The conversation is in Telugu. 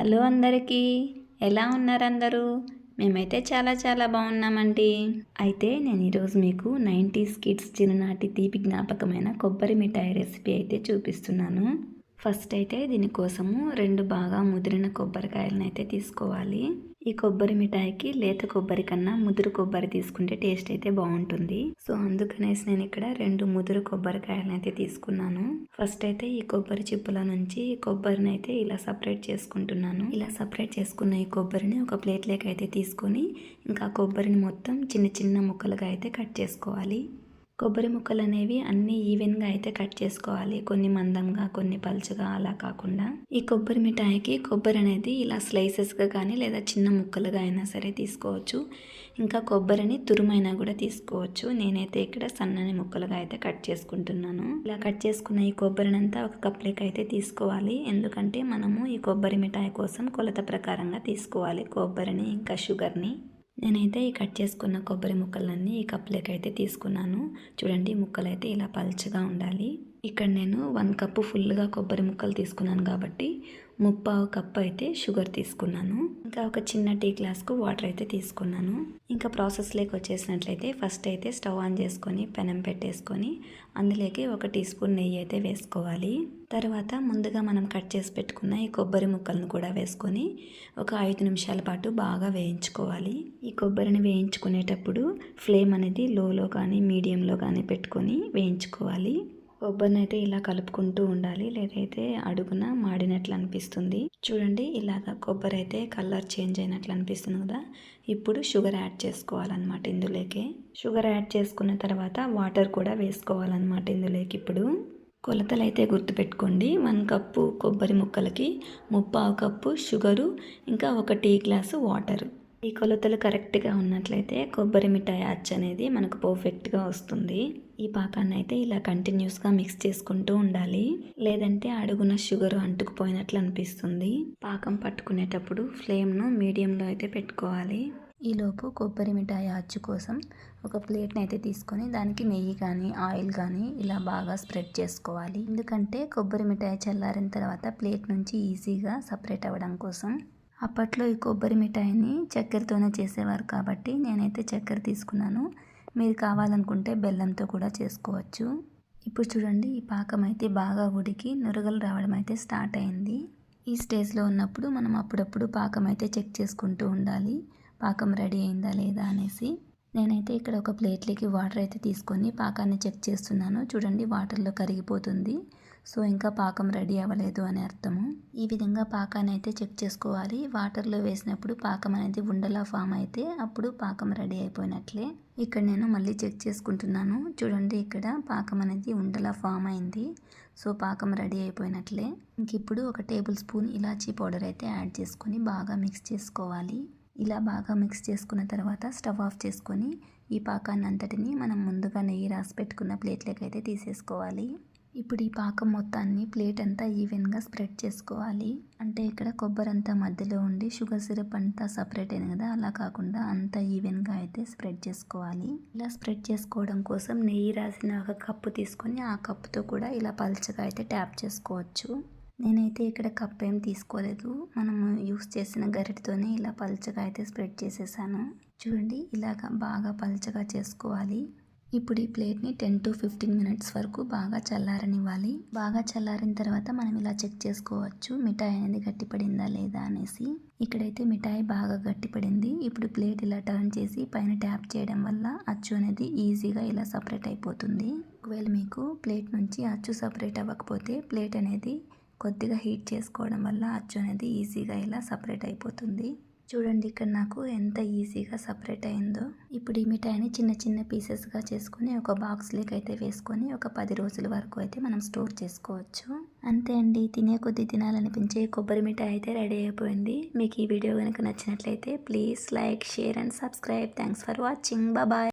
హలో అందరికీ. ఎలా ఉన్నారు అందరూ? మేమైతే చాలా చాలా బాగున్నామండి. అయితే నేను ఈరోజు మీకు నైంటీస్ కిడ్స్ చిన్ననాటి తీపి జ్ఞాపకమైన కొబ్బరి మిఠాయి రెసిపీ అయితే చూపిస్తున్నాను. ఫస్ట్ అయితే దీనికోసము రెండు బాగా ముదిరిన కొబ్బరికాయలను అయితే తీసుకోవాలి. ఈ కొబ్బరి మిఠాయికి లేత కొబ్బరి కన్నా ముదురు కొబ్బరి తీసుకుంటే టేస్ట్ అయితే బాగుంటుంది. సో అందుకనేసి నేను ఇక్కడ రెండు ముదురు కొబ్బరికాయలను అయితే తీసుకున్నాను. ఫస్ట్ అయితే ఈ కొబ్బరి చిప్పుల నుంచి ఈ కొబ్బరిని అయితే ఇలా సపరేట్ చేసుకుంటున్నాను. ఇలా సపరేట్ చేసుకున్న ఈ కొబ్బరిని ఒక ప్లేట్లోకి అయితే తీసుకొని ఇంకా కొబ్బరిని మొత్తం చిన్న చిన్న ముక్కలుగా అయితే కట్ చేసుకోవాలి. కొబ్బరి ముక్కలు అనేవి అన్నీ ఈవెన్గా అయితే కట్ చేసుకోవాలి. కొన్ని మందంగా కొన్ని పలుచగా అలా కాకుండా. ఈ కొబ్బరి మిఠాయికి కొబ్బరి అనేది ఇలా స్లైసెస్గా కానీ లేదా చిన్న ముక్కలుగా అయినా సరే తీసుకోవచ్చు. ఇంకా కొబ్బరిని తురుమైనా కూడా తీసుకోవచ్చు. నేనైతే ఇక్కడ సన్నని ముక్కలుగా అయితే కట్ చేసుకుంటున్నాను. ఇలా కట్ చేసుకున్న ఈ కొబ్బరినంతా ఒక కప్లోకి అయితే తీసుకోవాలి. ఎందుకంటే మనము ఈ కొబ్బరి మిఠాయి కోసం కొలత ప్రకారంగా తీసుకోవాలి కొబ్బరిని ఇంకా షుగర్ని. నేనైతే ఈ కట్ చేసుకున్న కొబ్బరి ముక్కలన్నీ ఈ కప్లోకి అయితే తీసుకున్నాను. చూడండి ముక్కలు అయితే ఇలా పల్చగా ఉండాలి. ఇక్కడ నేను వన్ కప్పు ఫుల్గా కొబ్బరి ముక్కలు తీసుకున్నాను కాబట్టి ముప్పావు కప్పు అయితే షుగర్ తీసుకున్నాను. ఇంకా ఒక చిన్న టీ గ్లాస్కు వాటర్ అయితే తీసుకున్నాను. ఇంకా ప్రాసెస్లోకి వచ్చేసినట్లయితే ఫస్ట్ అయితే స్టవ్ ఆన్ చేసుకొని పెనం పెట్టేసుకొని అందులోకి ఒక టీ స్పూన్ నెయ్యి అయితే వేసుకోవాలి. తర్వాత ముందుగా మనం కట్ చేసి పెట్టుకున్న ఈ కొబ్బరి ముక్కలను కూడా వేసుకొని ఒక ఐదు నిమిషాల పాటు బాగా వేయించుకోవాలి. ఈ కొబ్బరిని వేయించుకునేటప్పుడు ఫ్లేమ్ అనేది లోలో కానీ మీడియంలో కానీ పెట్టుకొని వేయించుకోవాలి. కొబ్బరిని అయితే ఇలా కలుపుకుంటూ ఉండాలి. లేదైతే అడుగున మాడినట్లు అనిపిస్తుంది చూడండి ఇలాగ కొబ్బరి అయితే కలర్ చేంజ్ అయినట్లు అనిపిస్తుంది కదా. ఇప్పుడు షుగర్ యాడ్ చేసుకోవాలన్నమాట ఇందులోకి. షుగర్ యాడ్ చేసుకున్న తర్వాత వాటర్ కూడా వేసుకోవాలన్నమాట ఇందులోకి ఇప్పుడు. కొలతలు అయితే గుర్తుపెట్టుకోండి. వన్ కప్పు కొబ్బరి ముక్కలకి ముప్పావు కప్పు షుగరు ఇంకా ఒక టీ గ్లాసు వాటరు. ఈ కొలతలు కరెక్ట్గా ఉన్నట్లయితే కొబ్బరి మిఠాయి అచ్చ అనేది మనకు పర్ఫెక్ట్గా వస్తుంది. ఈ పాకాన్ని అయితే ఇలా కంటిన్యూస్గా మిక్స్ చేసుకుంటూ ఉండాలి. లేదంటే అడుగున షుగర్ అంటుకుపోయినట్లు అనిపిస్తుంది. పాకం పట్టుకునేటప్పుడు ఫ్లేమ్ను మీడియంలో అయితే పెట్టుకోవాలి. ఈలోపు కొబ్బరి మిఠాయి అచ్చు కోసం ఒక ప్లేట్ని అయితే తీసుకొని దానికి నెయ్యి కానీ ఆయిల్ కానీ ఇలా బాగా స్ప్రెడ్ చేసుకోవాలి. ఎందుకంటే కొబ్బరి మిఠాయి చల్లారిన తర్వాత ప్లేట్ నుంచి ఈజీగా సపరేట్ అవ్వడం కోసం అప్పట్లో ఈ కొబ్బరి మిఠాయిని చక్కెరతోనే చేసేవారు కాబట్టి నేనైతే చక్కెర తీసుకున్నాను. మీరు కావాలనుకుంటే బెల్లంతో కూడా చేసుకోవచ్చు. ఇప్పుడు చూడండి ఈ పాకం అయితే బాగా ఉడికి నురగలు రావడం అయితే స్టార్ట్ అయింది. ఈ స్టేజ్లో ఉన్నప్పుడు మనం అప్పుడప్పుడు పాకం అయితే చెక్ చేసుకుంటూ ఉండాలి. పాకం రెడీ అయిందా లేదా అనేసి. నేనైతే ఇక్కడ ఒక ప్లేట్లోకి వాటర్ అయితే తీసుకొని పాకాన్ని చెక్ చేస్తున్నాను. చూడండి వాటర్లో కరిగిపోతుంది. సో ఇంకా పాకం రెడీ అవ్వలేదు అని అర్థము. ఈ విధంగా పాకాన్ని అయితే చెక్ చేసుకోవాలి. వాటర్లో వేసినప్పుడు పాకం అనేది ఉండలా ఫామ్ అయితే అప్పుడు పాకం రెడీ అయిపోయినట్లే. ఇక్కడ నేను మళ్ళీ చెక్ చేసుకుంటున్నాను. చూడండి ఇక్కడ పాకం అనేది ఉండలా ఫామ్ అయింది. సో పాకం రెడీ అయిపోయినట్లే. ఇంక ఇప్పుడు ఒక టేబుల్ స్పూన్ ఇలాచీ పౌడర్ అయితే యాడ్ చేసుకొని బాగా మిక్స్ చేసుకోవాలి. ఇలా బాగా మిక్స్ చేసుకున్న తర్వాత స్టవ్ ఆఫ్ చేసుకొని ఈ పాకాన్ని అంతటిని మనం ముందుగా నెయ్యి రాసి పెట్టుకున్న ప్లేట్లోకి అయితే తీసేసుకోవాలి. ఇప్పుడు ఈ పాకం మొత్తాన్ని ప్లేట్ అంతా ఈవెన్గా స్ప్రెడ్ చేసుకోవాలి. అంటే ఇక్కడ కొబ్బరి అంతా మధ్యలో ఉండి షుగర్ సిరప్ అంతా సపరేట్ అయింది కదా అలా కాకుండా అంతా ఈవెన్గా అయితే స్ప్రెడ్ చేసుకోవాలి. ఇలా స్ప్రెడ్ చేసుకోవడం కోసం నెయ్యి రాసిన ఒక కప్పు తీసుకొని ఆ కప్పుతో కూడా ఇలా పల్చగా అయితే ట్యాప్ చేసుకోవచ్చు. నేనైతే ఇక్కడ కప్ ఏం తీసుకోలేదు. మనము యూస్ చేసిన గరిటతోనే ఇలా పల్చగా అయితే స్ప్రెడ్ చేసేసాను. చూడండి ఇలాగ బాగా పల్చగా చేసుకోవాలి. ఇప్పుడు ఈ ప్లేట్ని టెన్ టు ఫిఫ్టీన్ మినిట్స్ వరకు బాగా చల్లారనివ్వాలి. బాగా చల్లారిన తర్వాత మనం ఇలా చెక్ చేసుకోవచ్చు మిఠాయి అనేది గట్టిపడిందా లేదా అనేసి. ఇక్కడైతే మిఠాయి బాగా గట్టిపడింది. ఇప్పుడు ప్లేట్ ఇలా టర్న్ చేసి పైన ట్యాప్ చేయడం వల్ల అచ్చు అనేది ఈజీగా ఇలా సపరేట్ అయిపోతుంది. ఒకవేళ మీకు ప్లేట్ నుంచి అచ్చు సపరేట్ అవ్వకపోతే ప్లేట్ అనేది కొద్దిగా హీట్ చేసుకోవడం వల్ల అచ్చు అనేది ఈజీగా ఇలా సపరేట్ అయిపోతుంది. చూడండి ఇక్కడ నాకు ఎంత ఈజీగా సపరేట్ అయిందో. ఇప్పుడు ఈ మిఠాయిని చిన్న చిన్న పీసెస్గా చేసుకొని ఒక బాక్స్లోకి అయితే వేసుకొని ఒక పది రోజుల వరకు అయితే మనం స్టోర్ చేసుకోవచ్చు. అంతే అండి. తినే కొద్ది తినాలనిపించే కొబ్బరి మిఠాయి అయితే రెడీ అయిపోయింది. మీకు ఈ వీడియో కనుక నచ్చినట్లయితే please like share and subscribe thanks for watching bye